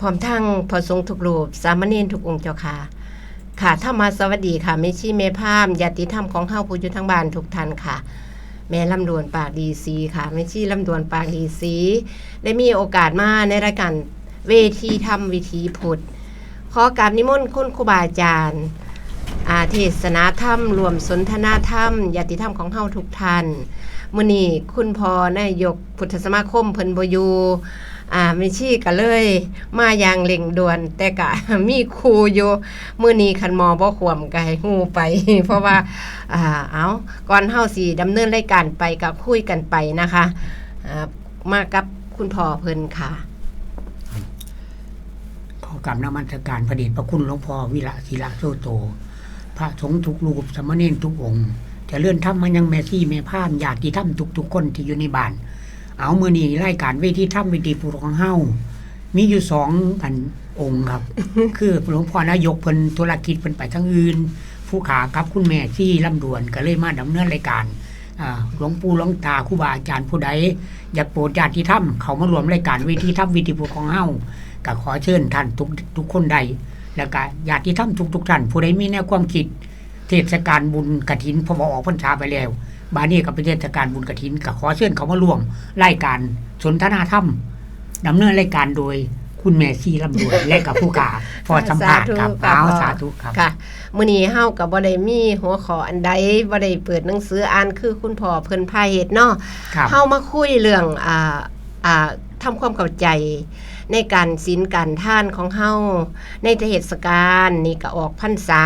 พร้อมทั้งพระสงฆ์ทุกรูป สามเณรทุกองค์เจ้าค่ะ ค่ะถ้ามาสวัสดีค่ะแม่ชีแม่พามญาติธรรมของเฮาผู้อยู่ทั้งบ้านทุกท่านค่ะ แม่ลำดวนปากดีสีค่ะแม่ชีลำดวนปากดีสีได้มีโอกาสมาในรายการเวทีธรรมวิธีพุทธขอกราบนิมนต์คุณครูบาอาจารย์อาเทศนาธรรม รวมสนทนาธรรมญาติธรรมของเฮาทุกท่านมื้อนี้คุณพ่อนายกพุทธสมาคมเพิ่นบ่อยู่ อ่าไม่ชี้ก็เลย มาอย่างเร่งด่วน แต่ก็มีครูอยู่มื้อนี้คันมอบ่ควมก็ให้ฮู้ไป เพราะว่าอ่าเอาก่อนเฮาสิดำเนินรายการไปกับคุยกันไปนะคะอ่ามากับคุณพ่อเพิ่นค่ะขอกราบนมัสการพระเดชพระคุณหลวงพ่อวิระศิระโซโต พระสงฆ์ทุกรูปสามเณรทุกองค์จะเลื่อนทำมันยังแม่ซี่แม่พามญาติธรรมทุกๆคนที่อยู่ในบ้าน เอามือนี้รายการเวทีธรรมเวทีปุรของเฮามีอยู่สองอันองค์ครับ คือหลวงพ่อนายกเพิ่นธุรกิจเพิ่นไปทางอื่น ผู้ขากับคุณแม่ที่ลำดวนก็เลยมาดำเนินรายการอ่าหลวงปู่หลวงตาครูบาอาจารย์ผู้ใดอยากโปรดญาติธรรมเขามารวมรายการเวทีธรรมเวทีปุรของเฮาก็ขอเชิญท่านทุกทุกคนใด แล้วก็ญาติธรรมทุกทุกๆท่านผู้ใดมีแนวความคิด เทศกาลบุญกฐินพอออกพรรษาไปแล้ว บานี้ก็เป็นเทศกาลบุญกฐินก็ขอเชิญเขามาร่วมรายการสนทนาธรรมดำเนินรายการโดยคุณแม่ซีลำดวนและกับผู้กาพอสัมภาษณ์ครับสาธุเอาค่ะสาธุครับค่ะมื้อนี้เฮาก็บ่ได้มีหัวข้ออันใดบ่ได้เปิดหนังสืออ่านคือคุณพ่อเพิ่นพาเฮ็ดเนาะครับเฮามาคุยเรื่องอ่าอ่าทำความเข้าใจในการศีลการท่านของเฮาในเทศกาลนี่ก็ออกพรรษา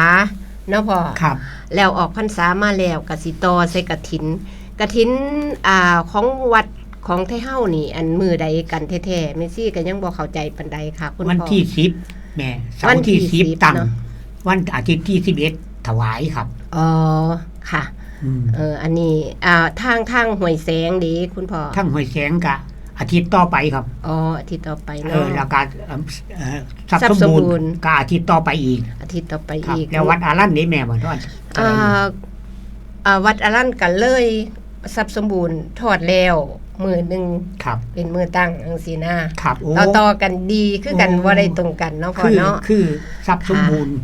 เนาะพ่อครับแล้วออกพรรษามาแล้วกสิตอใส่กฐินกฐินอ่าของวัดของไทเฮานี่ อันมือใดกันแท้ๆแม่ซี่ก็ยังบ่เข้าใจปานใดค่ะ คุณวันพ่อที่สิบแม่เสาวันร์ที่ที่สิบ10ตั้งเนอะวันอาทิตย์ที่สิบเอ็ดถวายครับอ๋อค่ะอืมเอออันนี้อ่าทางทางห้วยแสงดีคุณพ่อทั้งหวยแสงกะ อาทิตย์ต่อไปครับ อ๋ออาทิตย์ต่อไปเอเนาะ อแล้วก็เอ่อเอ่อทรัพย์ทรัพย์สมบูสมบูรรณ์ ณ์ก็อาทิตย์ต่อไปอีกอาทิตย์ต่อไปครับอีกแล้ววัดอารันนี่แม่บ่ทอดอ่าอ่าวัดอารันกันเลยทรัพย์สมบูรณ์ทอดแล้วมือหนึ่งครับ เป็นมือตั้งอังสีหน้าครับโอ้ต่อต่อกันดีคือกันโอ้ว่าได้ตรงกันเนาะพ่อคือเนาะ คือทรัพย์สมบูรณ์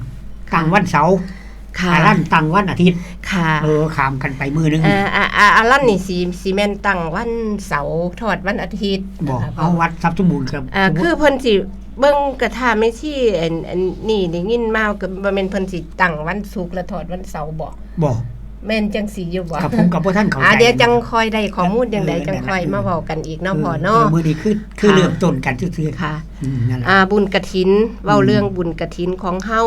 ตั้งวันเสาร์ค่ะ อารันตั้งวันอาทิตย์ค่ะเออขามกันไปมือหนึงอ่าอ่าอ่าอารันนี่สีสีแมนตั้งวันเสาร์ทอดวันอาทิตย์บอกนะคะพ่เอาวัดทรัพย์สมบูรณ์ครับอ่าคือเพิ่นสิเบิ่งกระทาไม่ที่อันอันนี่ได้ยินมาก็บ่แม่นเพิ่นสิตั้งวันศุกร์แล้วทอดวันเสาร์บ่บอก แม่นจังสิอยู่บ่กับผมกับพ่อท่านเข้าใจอ่าเดี๋ยวจังคอยได้ข้อมูลจังใดเออจังคอยนั่นแหละมาเว้ากันอีกเนาะพ่อเนาะมือนี้คือคือค่ะเริ่มต้นกันซื่อค่ะๆอืมนั่นแหละ อ่าบุญกฐินเว้าอืมเรื่องบุญกฐินของเฮา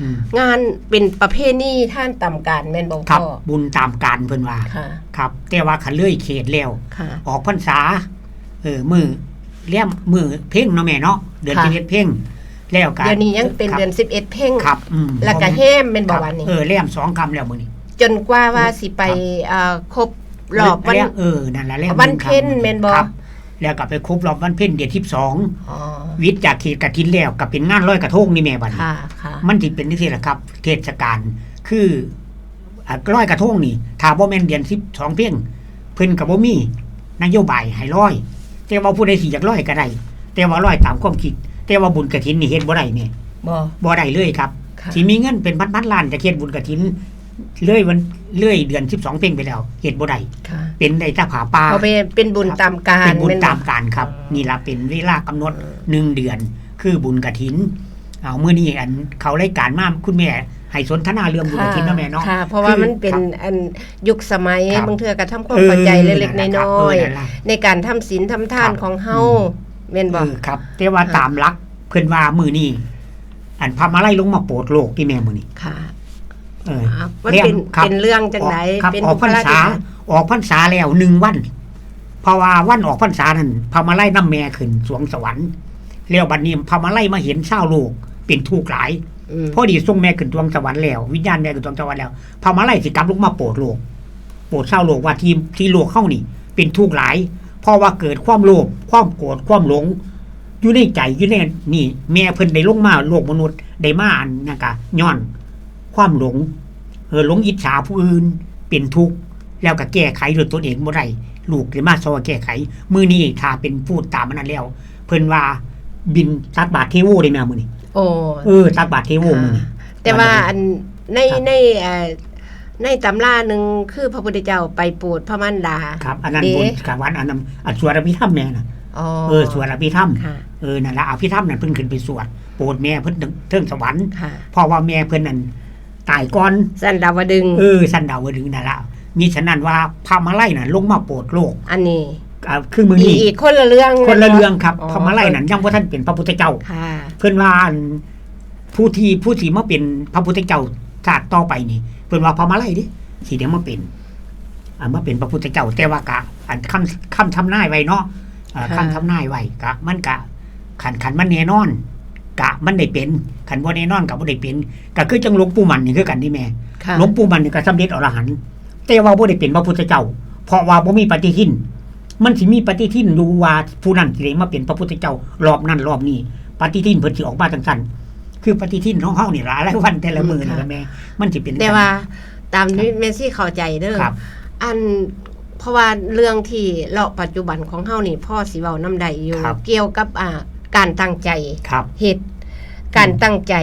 อืม งานเป็นประเพณีท่านต่ำการแม่นบ่ครับพ่อบุญตามการเพิ่นว่า ค่ะ ครับ แต่ว่าขันเลื่อยเขตแล้ว ค่ะ ออกพรรษา เออมือเลี่ยมมือเพ่งเนาะแม่เนาะเดือนค่ะ สิบเอ็ดเพ่งแล้วกันเดี๋ยวนี้ยังเป็นครับเดือน11 เพ่งครับอืมแล้วก็ผมแฮมเป็นบ่วันนี้ เออเลี่ยมสองคำแล้วมือนี้ จนกว่าว่าสิไปอ่าครบรอบวันเลี่ยมเออนั่นแหละเลี่ยมวันเพ็ญแม่นบ่ครับแล้วก็ไปครบรอบวันเพ็ญเดือนที่สองอ๋อวิทย์จากเขตกฐินแล้วก็เป็นงานร้อยกระทงนี่แม่บัดนี้ค่ะค่ะมันสิเป็นนี่สิแหละครับ เทศกาลคืออะร้อยกระทงนี่ถ้าบ่แม่นเดือน12เพียงเพิ่นก็บ่มีนโยบายให้ร้อย แต่ว่าผู้ใดสิอยากร้อยก็ได้แต่ว่าร้อยตามความคิด แต่ว่าบุญกฐินนี่เฮ็ดบ่ได้แม่บ่บ่ได้เลยครับค่ะสิมีเงินเป็นพันๆล้านจะเฮ็ดบุญกฐิน เลื่อยวันเลื่อยเดือน12เพ่งไปแล้วเฮ็ดบ่ได้ค่ะเป็นได้แต่ผาป่าเอาไปเป็นบุญตามการเป็นบุญแม่บ่ตามการครับอืมนี่ล่ะเป็นเวลากำหนดหนึ่งเดือน คือบุญกฐิน เอาเมื่อนี้อันเขารายการมาคุณแม่ให้สนทนาเรื่องบุญกฐินเนาะแม่เนาะ ค่ะ เพราะว่าคือมันเป็นครับอันยุคสมัยครับ บางเทื่อก็ทำความเข้าใจเล็กๆน้อยเนั่นแหละๆในการทำศีลทำทานครับของเฮาแม่นบ่ เออครับแต่ว่าค่ะ ตามหลักเพิ่นว่ามือนี้อันพามาไล่ลงมาโปรดโลกที่แม่มือนี้ค่ะ เอออะมันแล้วเป็นครับเป็นเรื่องจังไดครับเป็นออกพรรษา ออกพรรษาแล้วหนึ่งวันเพราะว่าวันออกพรรษานั้นพามาไล่น้ำแม่ขึ้นสวงสวรรค์แล้วบัดนี้พามาไล่มาเห็นเศร้าวโลกเป็นทุกข์หลายอืมพอดีส่งแม่ขึ้นดวงสวรรค์แล้ววิญญาณแม่ขึ้นดวงสวรรค์แล้วพามาไล่สิกลับลงมาโปรดโลกโปรดเศร้าโลกว่าที่ที่โลกเข้านี่ เป็นทุกข์หลายเพราะว่าเกิดความโลภความโกรธความหลงอยู่ในใจอยู่ในนี่ แม่เพิ่นได้ลงมาโลกมนุษย์ได้มาอันนะกะย้อน ความหลงเออหลงอิจฉาผู้อื่นเป็นทุกข์แล้วก็แก้ไขด้วยตนเองบ่ได้ลูกได้มาซอยแก้ไข มือนี้ถ้าเป็นพูดตามมันนั้นแล้ว เพิ่นว่าบินตักบาตรเทโวได้แม่มื้อนี้โอ้เออตักบาตรเทโวมื้อนี้แต่ว่าอันในครับในเอ่อในตำราหนึ่งคือพระพุทธเจ้าไปโปรดพระมันดา ครับ อันนั้นเด้บนกับวันอันนั้นอันสวดอภิธรรมแม่น่ะอ๋อเออสวดอภิธรรมค่ะเออนั่นล่ะอภิธรรมนั่นเพิ่นขึ้นไปสวดโปรดแม่เพิ่นถึงเทิงสวรรค์ค่ะเพราะว่าแม่เพิ่นนั่น ตายก่อน สันดาวดึง เออสันดาวดึงนั่นล่ะมีฉะนั้นว่าพระมาไล่น่ะ ลงมาโปรดโลก อันนี้อ่าคือมื้ออีนี้อีกคนละเรื่องคนละเรื่องครับอ๋อพระมาไล่นั่นยังบ่ทันเป็นพระพุทธเจ้าค่ะเพิ่นว่าอันผู้ที่ผู้ที่มาเป็นพระพุทธเจ้าชาติต่อไปนี่ เพิ่นว่าพระมาไล่ดิสิเดี๋ยวมาเป็นอ่ามาเป็นพระพุทธเจ้าแต่ว่ากะอันคำคำทำนายไว้เนาะอ่าคำทำนายไว้กะมันกะขันขันมันแน่นอน กะมันได้เป็นขันบ่แน่นอนกะบ่ได้เป็นก็คือจังหลวงปู่มันนี่คือกันนี่แม่ค่ะหลวงปู่มันนี่ก็สำเร็จอรหันต์แต่ว่าบ่ได้เป็นพระพุทธเจ้า เพราะว่าบ่มีปฏิทิน มันสิมีปฏิทินดูว่าผู้นั้นสิได้มาเป็นพระพุทธเจ้ารอบนั้นรอบนี้ปฏิทินเพิ่นสิออกมาจังซั่นคือปฏิทินของเฮานี่ล่ะรายวันแต่ละมื้อนั่นล่ะแม่มันสิเป็นแต่ว่า ตามที่เมสซี่เข้าใจเด้อครับอันเพราะว่าเรื่องที่เราปัจจุบันของเฮานี่พ่อสิเว้าน้ำใดอยู่ครับเกี่ยวกับอ่า การตั้งใจครับเฮ็ดการตั้งใจ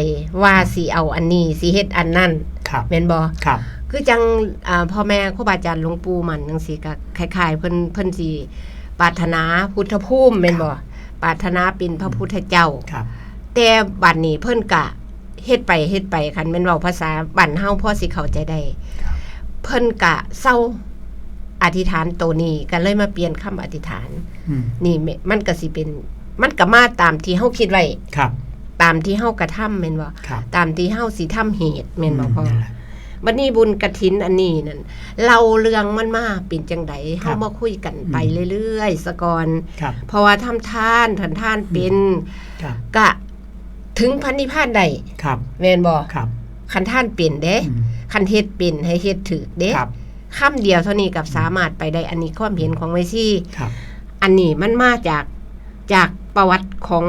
ว่าสิเอาอันนี้สิเฮ็ดอันนั้นครับแม่นบ่ครับ คือจังอ่าพ่อแม่ครูบาอาจารย์หลวงปู่มันจังซี่ก็คล้ายๆ เพิ่นเพิ่นสิปรารถนาพุทธภูมิแม่นบ่ปรารถนาเป็นพระพุทธเจ้าครับแต่บัดนี้เพิ่นกะเฮ็ดไปเฮ็ดไปคันแม่นเว้าภาษาบ้านเฮาพอสิเข้าใจได้เพิ่นกะเศร้าอธิษฐานตัวนี้ก็เลยมาเปลี่ยนคำอธิษฐานอืมนี่แม่มันก็สิเป็น มันก็มาตามที่เฮาคิดไว้ครับ ตามที่เฮากระทำแม่นบ่ครับตามที่เฮาสิทำเหตุแม่นบ่พ่อนั่นแหละบัดนี้บุญกฐินอันนี้นั่นเราเรื่องมันมาเป็นจังไดครัเฮาบมาคุยกันอืมไปเรื่อยๆสะก่อนครับเพราะว่าทำทานทันทานเป็นครับกะถึงพันนิพพานใดครับแม่นบ่ครับคันท่านเป็นเด้อืมคันเฮ็ดเป็นให้เฮ็ดถูกเด้ครับคำเดียวเท่านี้กับสามารถไปได้อันนี้ความเห็นของไวซี่ครับอันนี้มันมาจากจาก ประวัติของ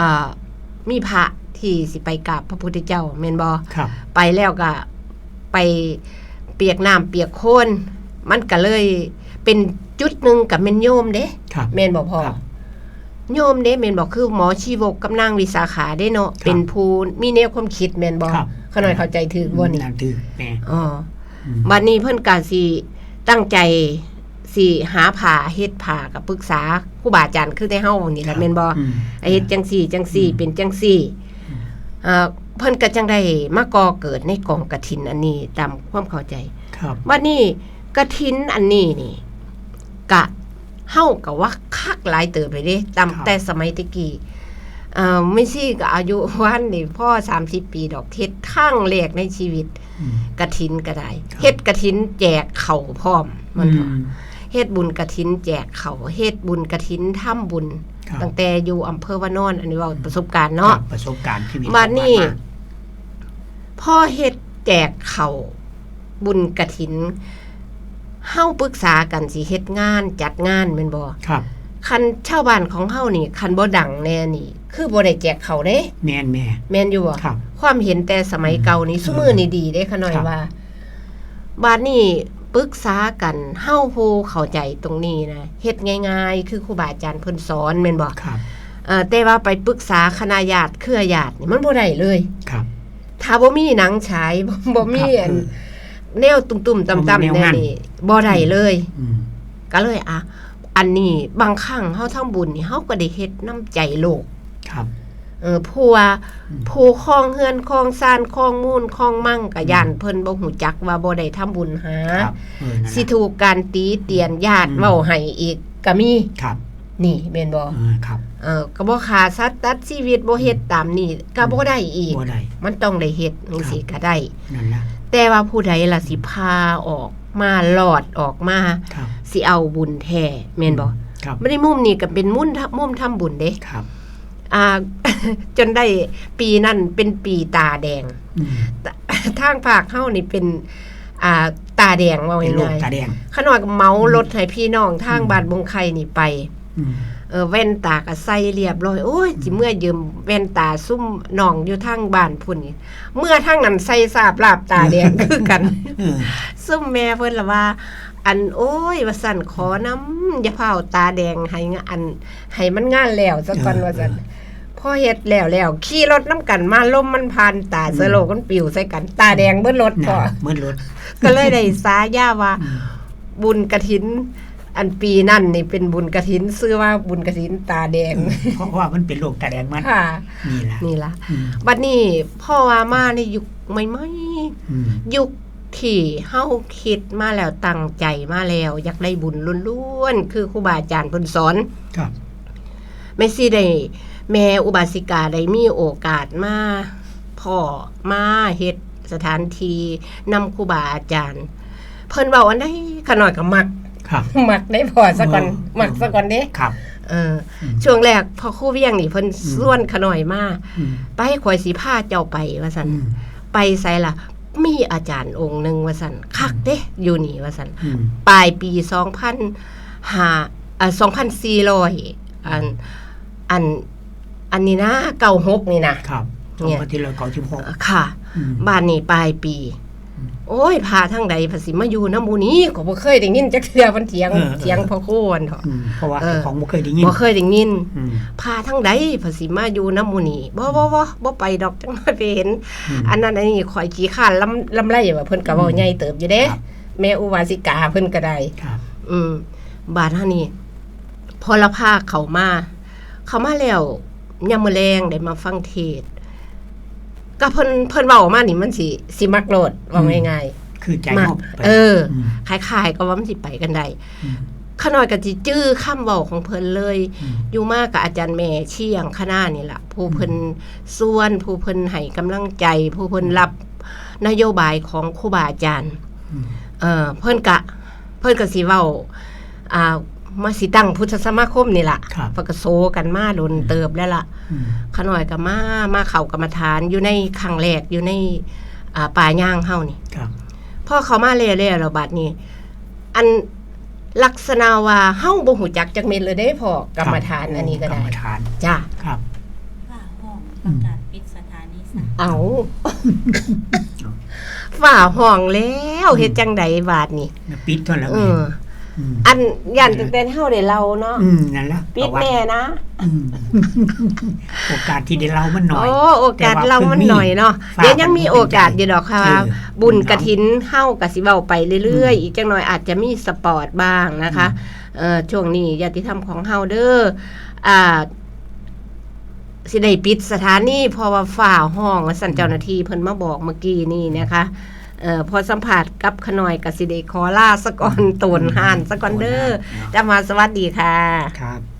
อ่ามีพระที่สิไปกราบพระพุทธเจ้าแม่นบ่ครับไปแล้วก็ไปเปียกน้ำเปียกโคลนมันก็เลยเป็นจุดหนึ่งกับเมนโยมเด้ครับแม่นบ่พอครับโยมเด้แม่นบอกคือหมอชีวกกับนางวิสาขาเด้เนาะครับเป็นผู้มีแนวความคิดแม่นบ่ครับเขาหน่อยเข้าใจถือบ่นี่นั่นถือแม่อ๋ออืมบัดนี้เพิ่นก็สิตั้งใจ สิหาผ่าเฮ็ดผ่ากับปรึกษาครูบาอาจารย์คือแต่เฮานี่แหละแม่นบ่อืมเฮ็ดจังซี่จังซี่อืมเป็นจังซี่อืมเอ่อเพิ่นก็จังได้มาก่อเกิดในกองกฐินอันนี้ตามความเข้าใจ ครับบัดนี้กฐินอันนี้นี่กะเฮาก็ว่าคักหลายเติบเลยเด้ตามแต่สมัยตะกี้เอ่อไม่ซี่ก็อายุวันนี่พ่อ30 ปีดอกเฮ็ดครั้งแรกในชีวิตอืมกฐินก็ได้ครับเฮ็ดกฐินแจกเข่าวพร้อมมันอืม เฮ็ดบุญกฐินแจกเขาวเฮ็ดบุญกฐินทำบุญ ครับตั้งแต่อยู่อำเภอวานอน อันนี้เว่าประสบการณ์เนาะครับประสบการณ์ชีวิตมานี่ผ่มพ่อเฮ็ดแจกเขาวบุญกฐินเฮาปรึกษากันสิเฮ็ดงานจัดงานแม่นบ่ครับ คันชาวบ้านของเฮานี่ คันบ่ดังแน่นี่ คือบ่ได้แจกเขาวเด้แม่นแม่ แม่นอยู่บ่ครับ ความเห็นแต่สมัยเก่านี่ซุมือนี่ดีเด้ขะหน่อยครับว่าบาดนี้ ปรึกษากันเฮาผู้เข้าใจตรงนี้นะเฮ็ดง่าย ๆ คือครูบาอาจารย์เพิ่นสอนแม่นบ่ครับเอ่อแต่ว่าไปปรึกษาคณะญาติเครือญาตินี่มันบ่ได้เลยครับถ้าบ่มีหนังฉายบ่บ่มีครับอันเออแนวตุ่มๆต่ำๆบ่มีแนวแน่งานนี่บ่ได้เลยอืมก็เลยอะอันนี้บางครั้งเฮาทำบุญนี่เฮาก็ได้เฮ็ดน้ำใจโลกครับเออผู้ว่าอืมผู้คลองเฮือนคลองซานคลองมูลคลองมั่งกะยานเพิ่นบ่ฮู้จักว่าบ่ได้ทำบุญหาครับเออนั่นสิน่ะถูกการตีเตียนญาติอืมเว้าให้อีกก็มีครับ นี่แม่นบ่เออครับเออก็บ่ขาดสัตว์ตัดชีวิตบ่เฮ็ดตามนี้ก็บ่ได้อีกบ่ได้มันต้องได้เฮ็ดจังซี่ก็ได้นั่นนะแต่ว่าผู้ใดล่ะสิพาออกมาหลอดออกมาครับสิเอาบุญแท้แม่นบ่ครับบ่ได้มุมนี้ก็เป็นมุมทำมุมทำบุญเด้ครับอ่า จนได้ปีนั้นเป็นปีตาแดงอืมทางภาคเฮานี่เป็นอ่าตาแดงว่าเป็นโรคง่ายตาแดงๆขนอยเมารถให้พี่น้องทางอืมบาดบงไข่นี่ไปอืมเออแว่นตาก็ใส่เรียบร้อยโอ้ยจิเมื่อยืมแว่นตาซุ่มน้องอยู่ทางบ้านพุ่นนี่เมื่อทางนั้นใส่สาบลาบตาแดงคือกันเออซุ่มแม่เพิ่นละว่า อันโอ้ยว่าสั่นขอน้ำอย่าเผาตาแดงให้งะอันให้มันงานแล้วซะก่อนว่าสั่น พอเฮ็ดแล้วแล้วขี่รถน้ำกันมาลมมันผ่านตาเสโลกันปิวใส่กัน ตาแดงเบิ้รถพน่ะอเหมือนรถก็เลยได้สาย่าว่าอืมบุญกระถิน อันปีนั่นนี่เป็นบุญกระถินชื่อว่าบุญกระถินตาแดง เพราะว่ามันเป็นโรคตาแดงมันค่ะนี่ล่ะนี่ล่ะอืมบัดนี้พ่อว่ามาในยุคใหม่อืมๆยุคที่เฮาคิดมาแล้วตั้งใจมาแล้ว อยากได้บุญล้วนๆคือครูบาอาจารย์เพิ่นสอน ครับไม่สิได้ แม่อุบาสิกาได้มีโอกาสมาพ่อมาเฮ็ดสถานที่นำครูบาอาจารย์ เพิ่นเว้าอันใดขน่อยก็มักครับ มักได้พอซะก่อนอ๋อมักซะก่อนเด้ครับ เอออม ช่วงแรกพอครู่เวียงนี่เพิ่นส่วนขน่อยมาอืมไปให้ข่อยสิพาเจ้าไปว่าซั่น อืม ไปไสล่ะ มีอาจารย์องค์หนึ่งว่าซั่นคักเด้อยู่นี่ว่าซั่นอืม ปลายปี2005อ่า2400อันอันอัน นี้นะ96นี่นะครับสองเนี่ยพันที่ร้อยเก้าสิบหกค่ะอืมบ้านนี้ปลายปีอืมโอ้ยพาทั้งใดภาษีมาอยู่น้ำหมูนี้ก็บ่เคยได้ยินจักเทื่อมันเถียงเออเถียงพ่อโคนเถาะอืมเพราะว่าเออเจ้าของบ่เคยได้ยินบ่เคยได้ยินอืมพาทั้งใดภาษีมาอยู่น้ำหมูนี้บ่บ่บ่บ่ไปดอกจังน้อยไปเห็นอืมอันนั้นอันนี้ข่อยขี้ข้านลำลำไรว่าเพิ่นก็เว้าใหญ่เติบอยู่เด้ครับแม่อุบาสิกาเพิ่นก็ได้ครับอืมบาดเท่านี้พอละพาเขามา เขามาแล้ว ยามมื้อแลงได้มาฟังเทศน์ก็เพิ่นเพิ่นเว้าออกมานี่มันสิสิมักโลดว่าง่ายคือใจๆมัมอบไปเอออืมคล้ายๆก็ว่ามันสิไปกันได้อืมขน้อยก็สิจื้อคำเว้าของเพิ่นเลยอืมอยู่มากกับอาจารย์แม่เชียงคณะนี่ล่ะผู้เพิ่นส่วนผู้เพิ่นให้กำลังใจ ผู้เพิ่นรับนโยบายของครูบาอาจารย์อืมเออเพิ่นกะ เพิ่นก็สิเว้าอ่า มาสิตั้งพุทธสมาคมนี่ล่ะครับเพิ่นก็โซกันมาโดนเติบแล้วล่ะอืม ขน้อยก็มามาเข้ากรรมฐานอยู่ในครั้งแรกอยู่ในอ่าป่าย่างเฮานี่ ครับพอเขามาเรื่อยๆแล้วบัดนี้ อันลักษณะว่าเฮาบ่ฮู้จักจักเม็ดเลยเด้พ่อกรรมฐานอันนี้ก็กรได้รมฐานจ้าครับฝ่าห้องประกาศปิดสถานีสามเอาฝ่าห้องแล้วเฮ็ดจังใดบาดนี่แล้วปิดเท่านั้นเอเองอม อันยันตั้งแต่เฮาได้เล่าเนาะอืมนั่นแหละปิดประวัติแน่นะอืมโอกาสที่ได้เล่ามันน้อยโอ้โอกาสแต่ว่าเรามันเพิ่งมีหน่อยเนาะฝากเดี๋ยวยังมีโอกาสอยู่ดอกค่ะเออบุญกระถินเฮาก็สิเว้าไปเรื่อยๆ อีกจังหน่อยอาจจะมีสปอร์ตบ้างนะคะเอ่อช่วงนี้ญาติธรรมของเฮาเด้ออ่าสิได้ปิดสถานีเพราะว่าฝ่าห้องว่าสั่นเจ้าหน้าที่เพิ่นมาบอกเมื่อกี้นี่นะคะ เอ่อพอสัมผัสกับขน่อยกับสิได้ขอลาสะก่อนตนหานสะก่อนเด้อจะมาสวัสดีค่ะครับ